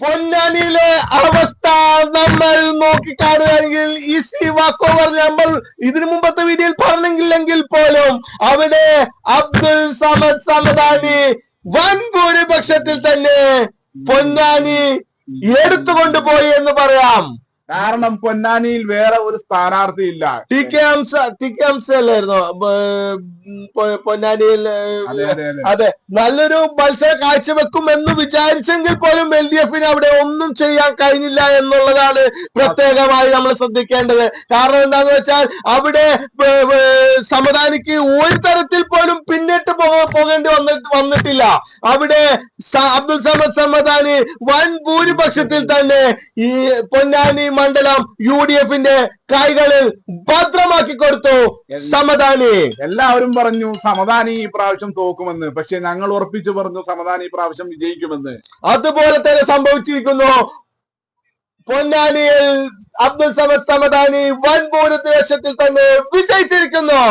പൊന്നാനിയിലെ അവസ്ഥ നമ്മൾ നോക്കിക്കാണുകയാണെങ്കിൽ ഈ വാക്ക് ഓവർ നമ്മൾ ഇതിനു മുമ്പത്തെ വീഡിയോയിൽ പറഞ്ഞെങ്കിലെങ്കിൽ പോലും അവിടെ അബ്ദുൽ സമദ് സമദാനി വൻ ഭൂരിപക്ഷത്തിൽ തന്നെ പൊന്നാനി എടുത്തുകൊണ്ടുപോയി എന്ന് പറയാം. കാരണം പൊന്നാനിയിൽ വേറെ ഒരു സ്ഥാനാർത്ഥി ഇല്ല. T K Hamsa T K Hamsa അല്ലായിരുന്നോ? പൊന്നാനിയിൽ അതെ നല്ലൊരു മത്സര കാഴ്ചവെക്കും എന്ന് വിചാരിച്ചെങ്കിൽ പോലും എൽ ഡി എഫിന് അവിടെ ഒന്നും ചെയ്യാൻ കഴിഞ്ഞില്ല എന്നുള്ളതാണ് പ്രത്യേകമായി നമ്മൾ ശ്രദ്ധിക്കേണ്ടത്. കാരണം എന്താന്ന് വെച്ചാൽ അവിടെ സമദാനിക്ക് ഒരു തരത്തിൽ പോലും പിന്നിട്ട് പോകേണ്ടി വന്നിട്ട് വന്നിട്ടില്ല. അവിടെ അബ്ദുൽ സമദ് സമദാനി വൻ ഭൂരിപക്ഷത്തിൽ തന്നെ ഈ പൊന്നാനി മണ്ഡലം യു ഡി എഫിന്റെ കൈകളിൽ ഭദ്രമാക്കി കൊടുത്തു സമദാനി. എല്ലാവരും പറഞ്ഞു സമദാനി ഈ പ്രാവശ്യം തോക്കുമെന്ന്. പക്ഷെ ഞങ്ങൾ ഉറപ്പിച്ചു പറഞ്ഞു സമദാനി ഈ പ്രാവശ്യം വിജയിക്കുമെന്ന്. അതുപോലെ തന്നെ സംഭവിച്ചിരിക്കുന്നു. പൊന്നാനിയിൽ അബ്ദുൽ സമദ് സമദാനി വൻ ഭൂരിദേശത്തിൽ തന്നെ വിജയിച്ചിരിക്കുന്നു.